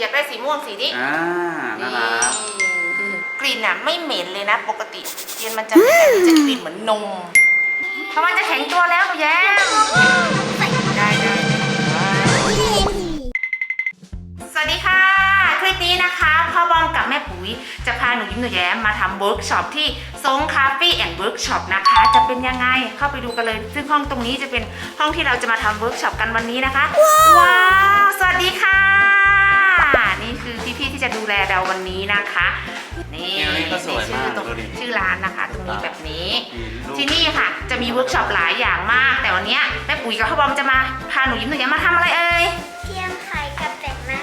อยากได้สีม่วงสีนี้อ่าน่ารักกลิ่นอะไม่เหม็นเลยนะ ปกติเทียนมันจะไม่เหม็นมันจะกลิ่นเหมือนนมเพราะมันจะแข็งตัวแล้วหนูแย้มได้ได้สวัสดีค่ะ คลิปนี้นะคะพ่อบอมกับแม่ปุ๋ย จะพาหนูยิ้มหนูแย้มมาทำเวิร์กช็อปที่ซงคาเฟ่แอนด์เวิร์กช็อปนะคะ จะเป็นยังไงเข้าไปดูกันเลย ซึ่งห้องตรงนี้จะเป็นห้องที่เราจะมาทำเวิร์กช็อปกันวันนี้นะคะ ว้าว สวัสดีค่ะนี่ คือพี่ๆที่จะดูแลเราวันนี้นะคะ นี่เอวนี่ก็สวยมากชื่อตรงดูดิ ชื่อร้านนะคะ ตรงนี้แบบนี้ มีรูป ที่นี่ค่ะ จะมีเวิร์กช็อปหลายอย่างมาก แต่วันเนี้ยแม่ปุ๋ยกับพ่อบอมจะมาพาหนูยิ้มหนูแย้มมาทำอะไรเอ่ย เทียมไข่กับแต่งหน้า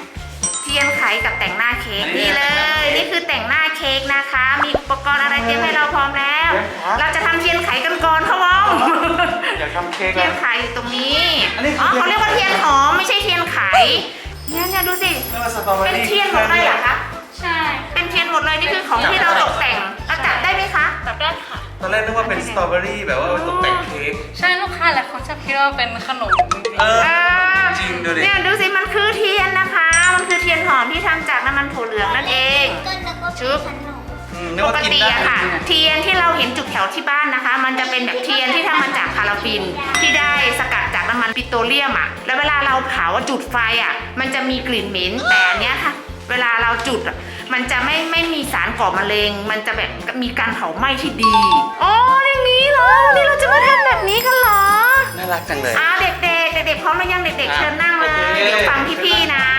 เทียนไขกับแต่งหน้าเค้กอันนี้นี่เลย นี่คือแต่งหน้าเค้กนะคะ มีอุปกรณ์อะไรเตรียมให้เราพร้อมแล้ว เราจะทำเทียนไขกันก่อนพ่อบอมอยากทำเค้กเทียแล้วนไขอยู่ตรงนี้อันนี้คืออ๋อเทียน เขาเรียกว่าเทียนหอมไม่ใช่เทียนไข เนี่ยเนี่ยดูสิไม่ว่าสตรอเบอเป็นรี่เทียนหมดเลยเหรอคะ ใช่เป็นเทียนหมดเลยนี่คือของที่เราตกแต่งเราจับได้ไหมคะ แบบได้ค่ะ ตอนแรกนึกว่าเป็นสตรอเบอรี่แบบว่าตกแต่งเค้ก ใช่ลูกค้าหลายคนชอบคิดว่าเป็นขนมจริงเอออ่าจริงดูดิ เนี่ยดูสิมันคือเทียนนะคะ มันคือเทียนหอมที่ทำจากน้ำมันถั่วเหลืองนั่นเองก็นึกว่าชึบเป็นขนมอืม นึกปว่ากกินติได้อะค่ะ เทียนที่เราเห็นจุดแถวที่บ้านนะคะ มันจะเป็นแบบเทียนที่ทำมาจากพาราฟิน ที่ได้สกัดจากน้ำมันปิโตรเลียมอะแล้วเวลาเราเผาจุดไฟอะมันจะมีกลิ่นเหม็นแต่อันเนี้ยค่ะ เวลาเราจุดอะมันจะไม่ไม่มีสารก่อมะเร็ง มันจะแบบมีการเผาไหม้ที่ดีอ๋ออย่างนี้เหรอวันนี่เราจะมาทำแบบนี้กันเหรอ น่ารักจังเลย อ่าเด็กๆ เด็กๆพร้อมหรือยังเด็กๆ เชิญนั่งเลยโอเคเดี๋ยวฟังพี่ๆนะๆมันจะ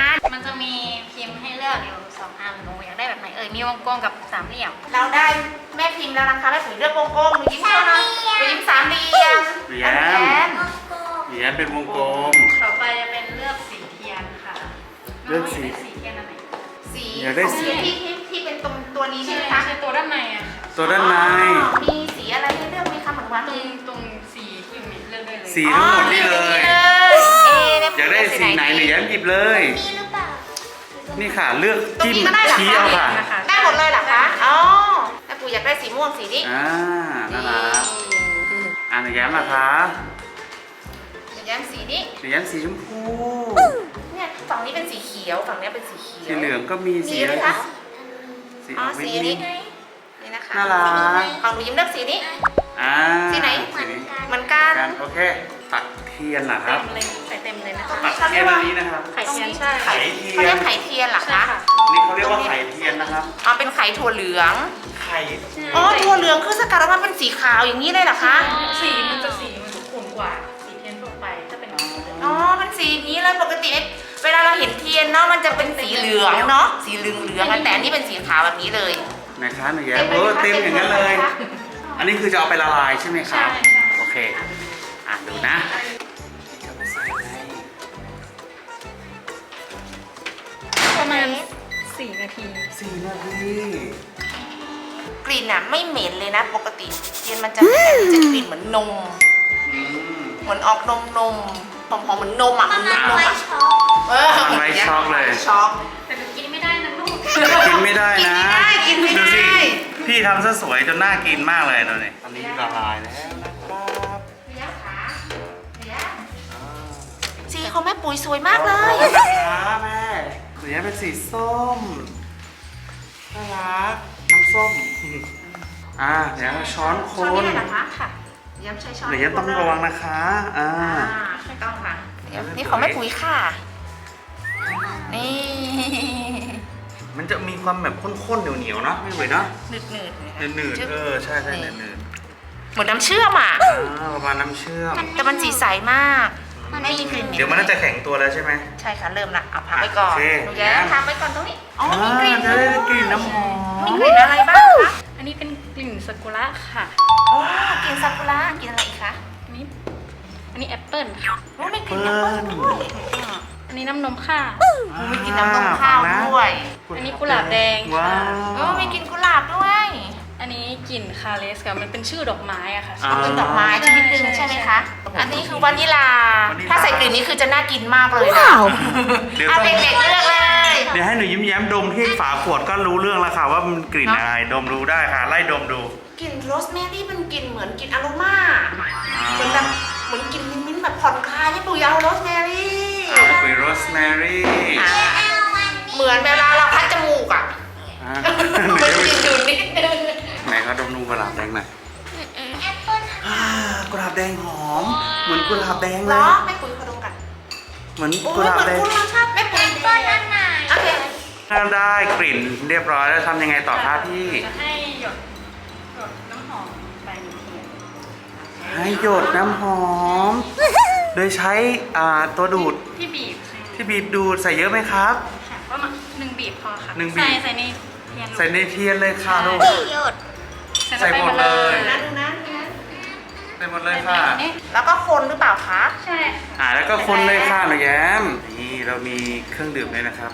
มีวงกลมกับสามเหลี่ยม เราได้แม่พิมพ์แล้วนะคะแม่ปุ๋ยเลือกวงกลมหนูยิ้มเท่านั้นหนูยิ้มสามเหลี่ยมแย้มแย้มโกโก้อย่างนี้เป็นวงกลม ต่อไปจะเป็นเลือกสีเทียนค่ะเลือกสี น้งยาได้สีเทียนอันไหน สีอยากได้สี ที่ที่ที่เป็นตรงตัวนี้ใช่ใช่ไหมค่ะคะใช่ตัวด้านในอะค่ะตัวด้านใน อ๋อมีสีอะไรให้เลือกไหมคะเหมือนวันตรงนี้ตรงสีที่มีเลือกได้เลยสี ทั้งหมดนี่เลยอ๋อนี่เลยเอ๊ะแม่ปุ๋อยากได้สีไหนหนูแย้มหยิบเลย มีหรือเปล่านี่ค่ะเลือกตรงจิ้มนี้ก็ได้เหรอชี้คะเอาค่ะได้ หมดเลยเหรอคะอ๋อแม่ปุ๋ยอยากได้สีม่วงสีนี้อ่าน่ารักอ่าหนูแย้มนะคะหนูแย้มสีนี้หนูแย้มสีชมพูเนี่ยฝั่งนี้เป็นสีเขียวฝั่งนี้เป็นสีเขียวสีเหลืองก็มีมีสีไหมคะสีอ๋อออกสีไม่นี้มีนี่นะคะน่ารักของหนูยิ้มเลือกสีนี้อ่าสีไหนสีนี้เหมือนกันกันโอเคตักเทียนเหรอคเต็รับมเลยใส่เต็มเลยนะคะตักเทียนอันนี้นะครับ ไข่เทียนใช่ไข่เทีเขายเรียน กไข่เทียนเหรอใช่คะค่ะนี่เขาเรียกว่าไข่เทียนนะครับ อ๋อเป็นไข่ถั่วเหลือง ไข่อ๋อถั่วเหลืองคือสกัดออกมาเป็นสีขาวอย่างนี้เลยเหรอคะ สีมันจะสีมันจะขุ่นกว่าสีเทียนทั่วไปถ้าเป็นสีเหลืองอ๋อ เป็นสีอย่างนี้เลยปกติเวลาเราเห็นเทียนเนาะมันจะเป็นสีเหลืองเนาะ สีเหลืองเหลืองๆแต่อันนี้เป็นสีขาวแบบนี้เลย นะคะหนูแย้เต็มมเอเลยอไหมคะเต็มอย่างนั้นเลยเต็มเลยไหมคะอันนี้คือจะเอาไปละลายใช่ไหมคใช่รับใช่โอเค อะดูนะ ประมาณสี่นาที สี่นาทีกลิ่นอะไม่เหม็นเลยนะ ปกติเทียนมันจะไม่เหม็นมันจะกลิ่นเหมือนนม อืมเหมือนออกนมนมหอมหอมๆเหมือนนมอะเหมัมืนอนนมันมไว้อะช็อกเออมันไว้ช็อกเลยช็อก แต่หนูกินไม่ได้นะลูก แต่กินไม่ได้นะกินไม่ได้กินไม่ได้ดูสิพี่ทำซะสวยจนน่ากินมากเลยดูนี่อันนี้ละลายแล้วนะครับเดี๋ยวขาเดี๋ยวสีของแม่ปุ๋ยสวยมากเลยนะคะแม่ หนูแย้มเป็นสีส้มน่ารักน้ำส้ม อ่าเดี๋ยวช้อนคช้อนนนี่เลยเหรอคะค่ะย้ำใช้ช้อนหนูแย้มต้องระวังนะคะ อ่าอ่าไม่ต้องค่ะเดี๋ยวนี่ของแม่ปุ๋ยค่ะ นี่มันจะมีความแบบข้นๆเหนียวๆเนาะไม่เหมือนเนาะหนืดหนืดหนืดๆเออใช่ใช่หนืดเหมือนน้ำเชื่อมอะๆอ่าประมาณน้ำเชื่อม แต่มันสีใสมาก ไม่มีกลิ่นหเดี๋ยวมันน่าจะแข็งตัวแล้วใช่ไหม ใช่ค่ะเริ่มละเอาพักไว้ก่อนโอเค หนูแย้มพักไว้ก่อนตรงนี้อ๋อมีอ่ากลิ่นจะได้กลิ่นน้ำหอมมีกลิ่นอะไรบ้างคะอันนี้เป็นกลิ่นซากุระค่ะอ๋อกลิ่นซากุระกลิ่นอะไรอีกคะอันนี้อันนี้แอปเปิลค่ะโอ้มีกลิ่นแอปเปิ้ลด้วยอันนี้น้ำนมค่ะ โอ้มีกลิ่นน้ำนมข้าวด้วย อันนี้กุหลาบแดงว้าค่ะโอ้วมีกลิ่นกุหลาบด้วยอันนี้ กลิ่นคาเลสค่ะมันเป็นชื่อดอกไม้อะค่ะเป็นดอกไม้ชนิดนึงใช่ไหมคะอันนี้คือวานิลา ถ้าใส่กลิ่นนี้คือจะน่ากินมากเลยนะเดี๋ยวต้องเด็กเลือกเลย เดี๋ยวให้หนูยิ้มแย้มดมที่ฝาขวดก็รู้เรื่องแล้วค่ะว่ามันกลิ่นอะไรดมรู้ได้ค่ะ ไล่ดมดู กลิ่นโรสแมรี่มันกลิ่นเหมือนกลิ่นอโรมาเหมือนแบบเหมือนกลิ่นมิ้นท์แบบผ่อนคลายให้ปู่ยาโรสแมรี่อ่าคุยโรสแมรี่เหมือนเวลาเราพัดจมูกอะ มันกลิ่นดูนิดนึง ไหนเขาดมดูกระลาบแดงหน่อยแอปเปิ้ลกระลาบแดงหอม เหมือนกระลาบแดงเลยแม่ปุ๋ยขอดมกันเหมือนกระลาบแดงคุณชอบแม่ปุ๋ยแอปเปิ้นไหนโอเคถ้ได้กลิ่นเรียบร้อยแล้วทำยังไงต่อครับพี่ให้หยดน้ำหอมไปในเทียนให้หยดน้ำหอม โดยใช้ตัวดูดที่บีบที่บีบดูดใส่เยอะไหมครับ ค่ะประมาณหนึ่งบีบพอค่ะหนึ่งบีบ ใส่ใส่นี้ ทียนใส่ในเทียนเลยค่ะลูก หยดใส่หมดเลยนะดูนะดูนะใส่หมดเลใส่ยในค่ะนี้แล้วก็คนหรือเปล่าคะ ใช่ค่ะอ่าแล้วก็คนเลยค่ะหนูแย้ม นี่เรามีเครื่องดื่มเลยนะครับ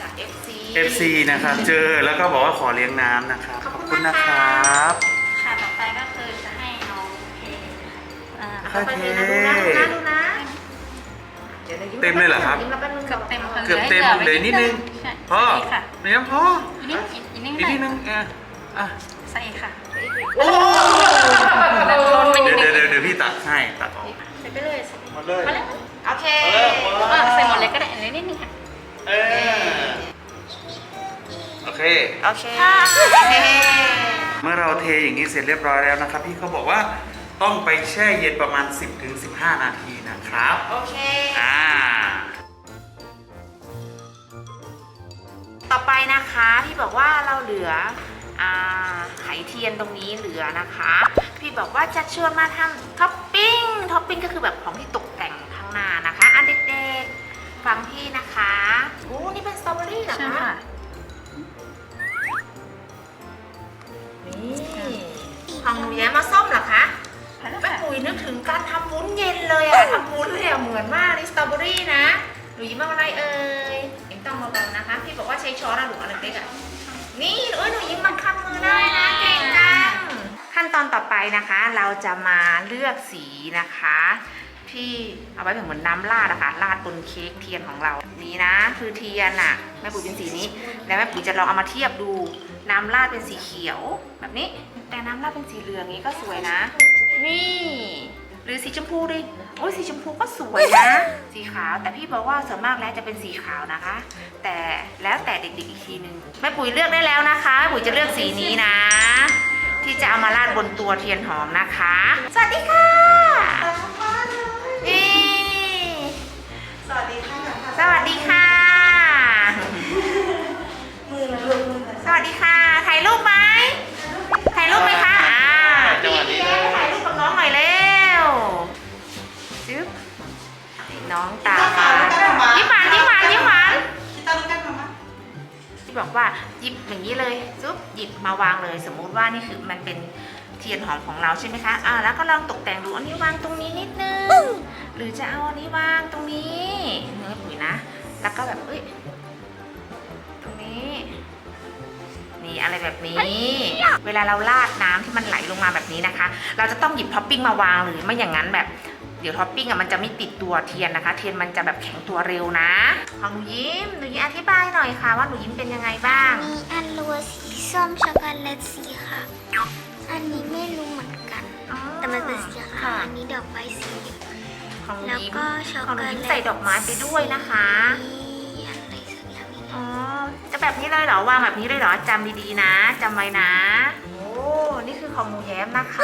จาก FC FC นะครับ เจอแล้วก็บอกว่าขอเลี้ยงน้ำนะครับ ขอบคุณขอบคุณนะนะคคะรับ ค่ะต่อไปก็คือจะให้น้องเทอ่าต่อไปเลยนะดูนะดูนะ ดูนะดี๋ยวนะยิ้เต็มเลยเหรอครับ ยิ้มแล้วแป๊บนึงเกือบเต็มเกือบเต็มเหลยนิดนึงใช่พ่อใส่ค่ะหนูแย้มพ่ออีกนิดอีกอีกนิดอีกนิดนึงอะอะใส่ค่ะโอ้แบบล้นไปนิเดี๋ดยวนึเดี๋ยวงเดี๋ยวพี่ตักให้ตักออกใส่ไปเลยใส่หมดเลยมาเลยโอเคเอาเลยเอาเลยอะใส่หมดเลยก็ได้อันนี้นิดนึงค่ะเออโอเคโอเคเมื่อเราเทอย่างนี้เสร็จเรียบร้อยแล้วนะครับพี่เขาบอกว่า ต้องไปแช่เย็นประมาณ 10-15 นาทีนะครับ โอเค อ่า ต่อไปนะคะพี่บอกว่าเราเหลืออ่าไหเทียนตรงนี้เหลือนะคะ พี่บอกว่าจะชวนมาทำท็อปปิ้งท็อปปิ้งก็คือแบบของที่ตกแต่งข้างหน้านะคะอันเด็กๆฟังพี่นะคะโอ้นี่เป็นสตรอเบอรี่เหรอใช่คะค่ะนี่ของหนูแย้มมาส้มเหรอคะใช่ แล้วแม่ค่ะปุ๋ยนึกถึงการทำวุ้นเย็นเลยอะทำวุ้นเลยอะเหมือนมากนี่สตรอเบอรี่นะหนูยิ้มมาอะไรเอ่ยยิ้มต้องเบาๆนะคะ พี่บอกว่าใช้ช้อนอะหนูอันเล็กๆอะนี่เอ้ยหนูยิ้มบังคับมือได้นะเก่งจังขั้นตอนต่อไปนะคะ เราจะมาเลือกสีนะคะที่เอาไว้เหมือนน้ำราดอะค่ะราดบนเค้กเทียนของเรานี่นะ คือเทียนอะแม่ปุ๋ยเป็นสีนี้ แล้วแม่ปุ๋ยจะลองเอามาเทียบดู น้ำราดเป็นสีเขียว แบบนี้ แต่น้ำราดเป็นสีเหลืองนี้ก็สวยนะ นี่ หรือสีชมพูดิโอ้ยสีชมพูก็สวยนะ สีขาวแต่พี่บอกว่าส่วนมากแล้วจะเป็นสีขาวนะคะ แต่แล้วแต่เด็กๆอีกทีนึงแม่ปุ๋ยเลือกได้แล้วนะคะแม่ปุ๋ยจะเลือกสีนี้นะ ที่จะเอามาราดบนตัวเทียนหอมนะคะ สวัสดีค่ะ เป็นเทียนหอมของเราใช่ไหมคะอ่าแล้วก็ลองตกแต่งดูอันนี้วางตรงนี้นิดนึง หรือจะเอาอันนี้วางตรงนี้เนื้อปุ๋ยนะ แล้วก็แบบเอ้ยตรงนี้ นี่อะไรแบบนี้ เวลาเราราดน้ำที่มันไหลลงมาแบบนี้นะคะ เราจะต้องหยิบท็อปปิ้งมาวางหรือไม่อย่างนั้นแบบเดี๋ยวท็อปปิ้งอะมันจะไม่ติดตัวเทียนนะคะ เทียนมันจะแบบแข็งตัวเร็วนะของหนูยิ้มหนูยิ้มอธิบายหน่อยค่ะ ว่าหนูยิ้มเป็นยังไงบ้าง มีอันรัวสีส้มช็อกโกแลตสีขาวอั นนี้ไม่รู้เหมือนกันแต่มันเป็นสีขาวอันนี้ดอกไม้สีเหลือง ของหนูแล้วยิ้มก็ช็อกของโกหนูแลต ยิ้มใส่ดอกไม้ไปด้วยนะคะนี่อะไรสักอย่างนี้อ๋อจะแบบนี้เลยเหรอ วางแบบนี้เลยเหรอจำดีๆนะจำไว้นะ โอ้ นี่คือของหนูแย้มนะคะ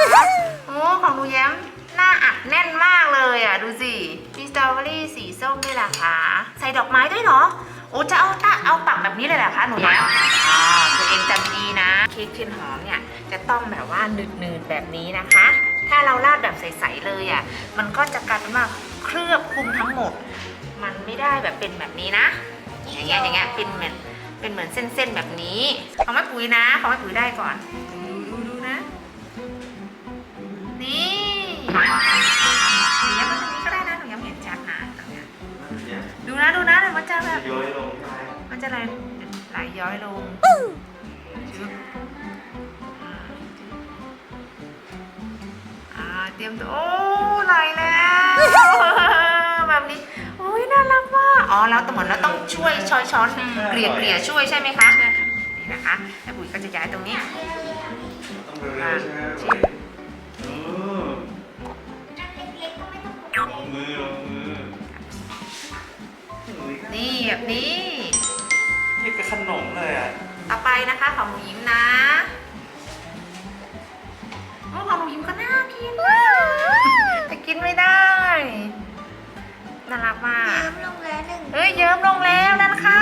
โอ้ ของหนูแย้มหน้าอัดแน่นมากเลยอะ ดูสิ มีสตรอเบอรี่สีส้มด้วยล่ะคะใส่ดอกไม้ด้วยเหรอ โอ้จะเอาตะเอาปักแบบนี้เลยเหรอคะหนูแย้อ๋อตัวเองจำดีนะเค้กเทียนหอมเนี่ยจะต้องแบบว่าหนืดๆแบบนี้นะคะ ถ้าเราราดแบบใสๆเลยอะมันก็จะกลายเป็นว่าเคลือบคลุมทั้งหมด มันไม่ได้แบบเป็นแบบนี้นะ อย่างเงี้ยอย่างเงี้ยเป็นเหมือนเป็นเหมือนเส้นๆแบบนี้ของแม่ปุ๋ยนะของแม่ปุ๋ยได้ก่อน รียมตัว โอ้ไหลแล้ว แบบนี้โอ้ยน่ารักมากอ๋อแล้วแต่เหมือนเราต้องช่วยช้อยช้อนเกลี่ยเกลี่ยช่วยใช่ไหมคะนี่นะคะแม่ปุ๋ยก็จะย้ายตรงนี้ต้องเร็วๆใช่ไหมอืมอันเล็กๆก็ไม่ต้องลงมือลงมือนี่แบบนี้นี่เป็นขนมเลยอะต่อไปนะคะของหนูยิ้มนะ โอ้ของหนูยิ้มก็น่ากินมากแต่กินไม่ได้น่ารักมากน้ำลงแล้วหนึ่งเฮ้ยเยิ้มลงแล้วนั่นค่ะ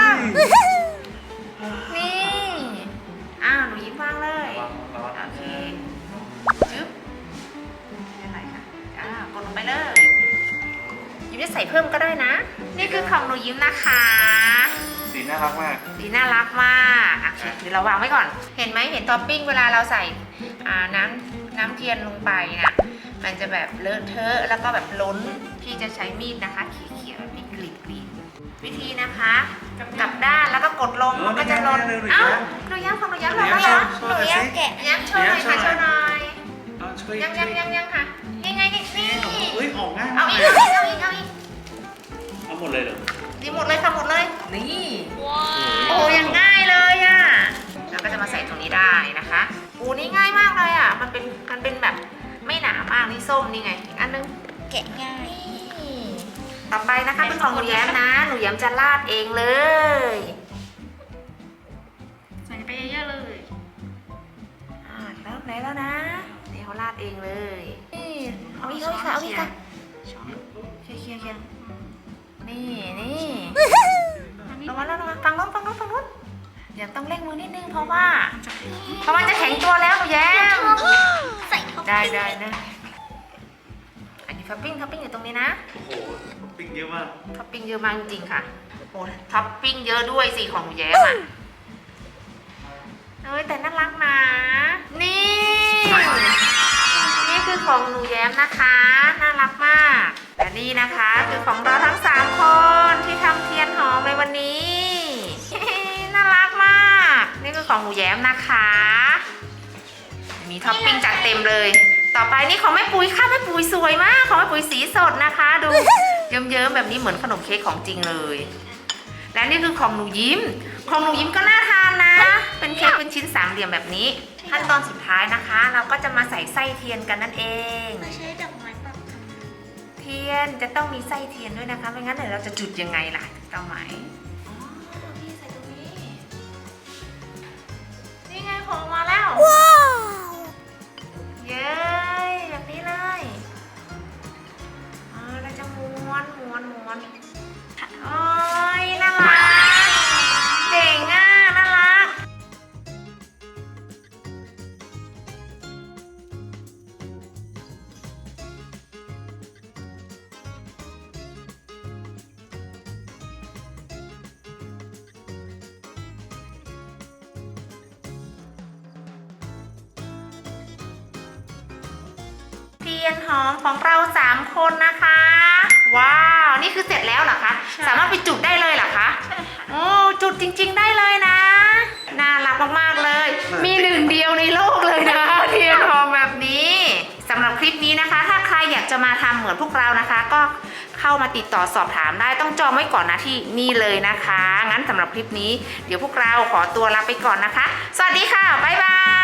นี่อ้าวหนูยิ้มวางเลยระวังระวัง โอเคจึ๊บไม่เป็นไรค่ะอ่ากดลงไปเลย ยิ้มจะใส่เพิ่มก็ได้นะ นี่คือของหนูยิ้มนะคะ สีน่ารักมาก ดีน่ารักมากอะเดี๋ยวเราวางไว้ก่อน เห็นไหมเห็นท็อปปิ้งเวลาเราใส่อ่าน้ำ น้ำเทียนลงไปนะมันจะแบบเลอะเทอะแล้วก็แบบล้นพี่จะใช้มีดนะคะเขี่ยๆแบบนี้กรีดกรีดวิธีนะคะกลับด้านแล้วก็กดลงเออมันก็จะล้นนี่ไงเอ้าหนูย้ำหนูย้ำของหนูย้ำหนูลงย้ำแล้วเหรอโชหนูว์อยากแกะย้ำโชว์หน่อยค่ะย้ำโชโชว์ว์หหน่น่ออยยเอาช่วยยังยังยังยังค่ะยังไงนี่นี่เฮ้ยออกง่ายเอามากอีกเลยเอาอีกเอาอีกเอาหมดเลยเหรอดีหมดเลยค่ะหมดเลยนี่โอ้ยังง่ายเลยอะเราก็จะมาใส่ตรงนี้ได้นะคะ มากนี่ส้มนี่ไงอีกอันนึงแกะง่ายนี่ต่อไปนะคะเป็นของหนูแย้มนะ หนูแย้มจะราดเองเลย ใส่ไปเยอะๆเลยอ่าแล้วไหนแล้วนะเดี๋ยวเขาราดเองเลยนี่เอาอีกเอาอีกค่ะเอาอีกค่ะเคลียร์เคลียร์เคลียร์นี่นี่ลงมาแล้วลงมาฟังนู้นฟังนู้นฟังนู้นเดี๋ยวต้องเร่งมือนิดนึงเพราะว่า เพราะมันจะแข็งตัวแล้วหนูแย้มใส่เข้าไปได้ได้นะอันนี้ ท็อปปิ้งท็อปปิ้งอยู่ตรงนี้นะโอ้โหปิ้งเยอะมากท็อปปิ้งเยอะมากจริงๆค่ะโอ้ท็อปปิ้งเยอะด้วยสิของหนูแย้มอะเอ้ยแต่น่ารักนะนี่ นี่คือของหนูแย้มนะคะน่ารักมากและนี่นะคะคือของเราทั้ง3คนที่ทำเทียนหอมในวันนี้น่ารักมาก นี่คือของหนูแย้มนะคะ มีท็อปปิ้งจัดเต็มเลย ต่อไปนี่ของแม่ปุ๋ยค่ะแม่ปุ๋ยสวยมากของแม่ปุ๋ยสีสดนะคะ ดูเยิ้มๆแบบนี้เหมือนขนมเค้กของจริงเลย และนี่คือของหนูยิ้ม ของหนูยิ้มก็น่าทานนะ เป็นเค้กเป็นชิ้นสามเหลี่ยมแบบนี้ ขั้นตอนสุดท้ายนะคะ เราก็จะมาใส่ไส้เทียนกันนั่นเองเราใช้ดอกไม้ปักเทียนจะต้องมีไส้เทียนด้วยนะคะไม่งั้นเดี๋ยวเราจะจุดยังไงล่ะต้องไหมอ๋อพี่ใส่ตรงนี้นี่ไงโผล่มาแล้ว ม้วนม้วนม้วนโอ้ยน่ารักเจ๋งอะน่ารักเทียนหอมของเราสามคนนะคะ คือเสร็จแล้วเหรอคะสามารถไปจุดได้เลยเหรอคะโอ้จุดจริง ๆ ได้เลยนะ น่ารักมากๆเลย มีหนึ่งเดียวในโลกเลยนะเทียนหอมแบบนี้สำหรับคลิปนี้นะคะ ถ้าใครอยากจะมาทำเหมือนพวกเรานะคะ ก็เข้ามาติดต่อสอบถามได้ต้องจองไว้ก่อนนะที่นี่เลยนะคะ งั้นสำหรับคลิปนี้ เดี๋ยวพวกเราขอตัวลาไปก่อนนะคะ สวัสดีค่ะบ๊ายบาย